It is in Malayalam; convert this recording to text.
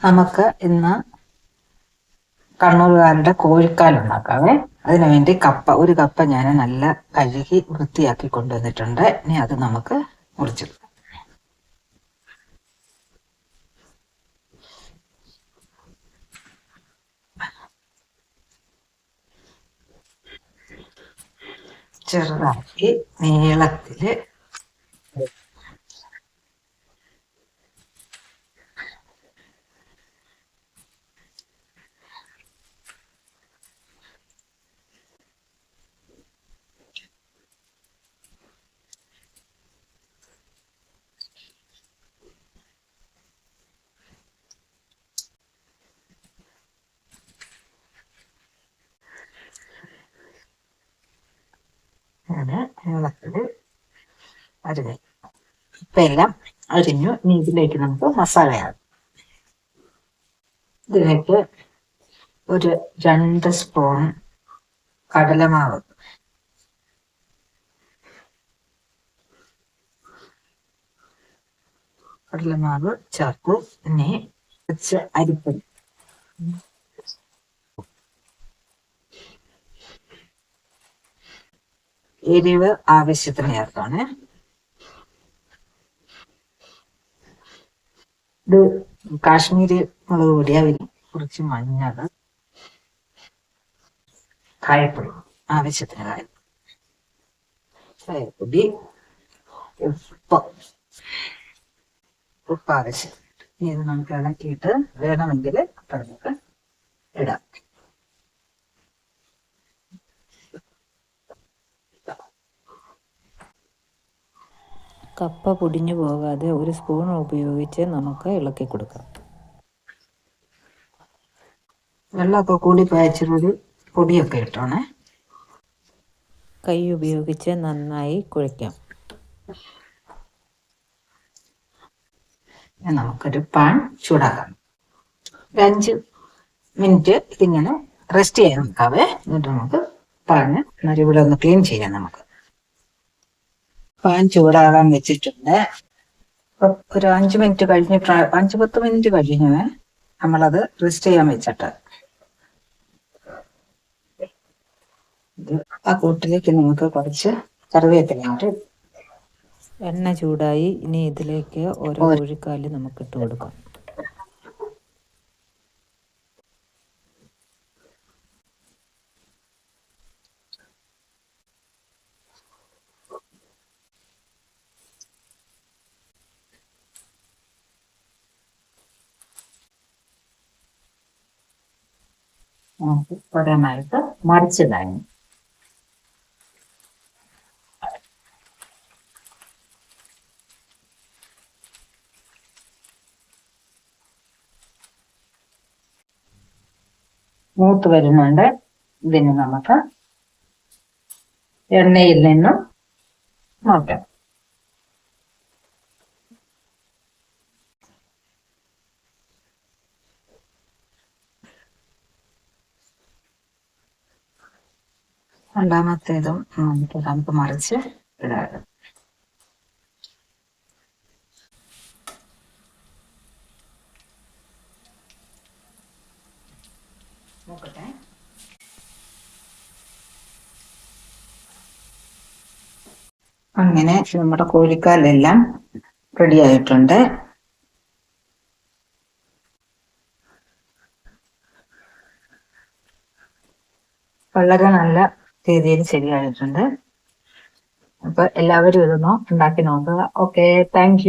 നമുക്ക് ഇന്ന് കണ്ണൂരുകാരുടെ കോഴിക്കാൽ ഉണ്ടാക്കാവേ അതിനു കപ്പ ഒരു കപ്പ ഞാൻ നല്ല കഴുകി വൃത്തിയാക്കി കൊണ്ടുവന്നിട്ടുണ്ട്. ഇനി അത് നമുക്ക് മുറിച്ചെടുക്കാം ചെറുതാക്കി നീളത്തിൽ അങ്ങനെ നീളത്തിൽ അരിഞ്ഞു. ഇപ്പൊ എല്ലാം അരിഞ്ഞു. ഇനി ഇതിലേക്ക് നമുക്ക് മസാലയാകും ഇതിലേക്ക് ഒരു രണ്ട് സ്പൂൺ കടലമാവ്. കടലമാവ് ചേർക്കും ഇനി കുറച്ച് അരിപ്പൊടി. എരിവ് ആവശ്യത്തിന് ചേർക്കാണ് ഇത് കാശ്മീരി മുളക് പൊടി അതിൽ കുറച്ച് മഞ്ഞൾ കായപ്പൊടി ആവശ്യത്തിന് കായപ്പൊടി കായപ്പൊടി ഉപ്പ്. ഉപ്പ് ആവശ്യം ഇത് നമുക്ക് ഇളക്കിയിട്ട് വേണമെങ്കിൽ നമുക്ക് ഇടാം. കപ്പ പൊടിഞ്ഞു പോകാതെ ഒരു സ്പൂൺ ഉപയോഗിച്ച് നമുക്ക് ഇളക്കി കൊടുക്കാം. വെള്ളമൊക്കെ കൂടി പായച്ചിട്ട് പൊടിയൊക്കെ ഇട്ടോണേ. കൈ ഉപയോഗിച്ച് നന്നായി കുഴയ്ക്കാം. ഇനി നമുക്കൊരു പാൻ ചൂടാക്കാം. ഒരു അഞ്ച് മിനിറ്റ് ഇതിങ്ങനെ റെസ്റ്റ് ചെയ്യാൻ നോക്കാവേ എന്നിട്ട് നമുക്ക് പാന് ഇവിടെ ഒന്ന് ക്ലീൻ ചെയ്യാം നമുക്ക്. പാൻ ചൂടാകാൻ വെച്ചിട്ടുണ്ട്. ഒരു അഞ്ച് മിനിറ്റ് കഴിഞ്ഞിട്ട് അഞ്ച് പത്ത് മിനിറ്റ് കഴിഞ്ഞ് നമ്മളത് റെസ്റ്റ് ചെയ്യാൻ വെച്ചിട്ട്. ആ കൂട്ടിലേക്ക് നമുക്ക് കുറച്ച് കറിവേപ്പിലയിട്ട് എണ്ണ ചൂടായി. ഇനി ഇതിലേക്ക് ഓരോ കോഴിക്കാൽ നമുക്ക് ഇട്ട് കൊടുക്കാം. നമുക്ക് മറിച്ച് മറിച്ചിടാൻ മൂത്ത് വരുന്നുണ്ട്. ഇതിന് നമുക്ക് എണ്ണയിൽ നിന്നും നോക്കാം. രണ്ടാമത്തേതും നമുക്ക് മറിച്ച് നോക്കട്ടെ. അങ്ങനെ നമ്മുടെ കോഴിക്കാലെല്ലാം റെഡി ആയിട്ടുണ്ട്. വളരെ നല്ല രീതിയിൽ ശരിയായിട്ടുണ്ട്. അപ്പൊ എല്ലാവരും ഇതൊന്ന് ഉണ്ടാക്കി നോക്കുക. Okay thank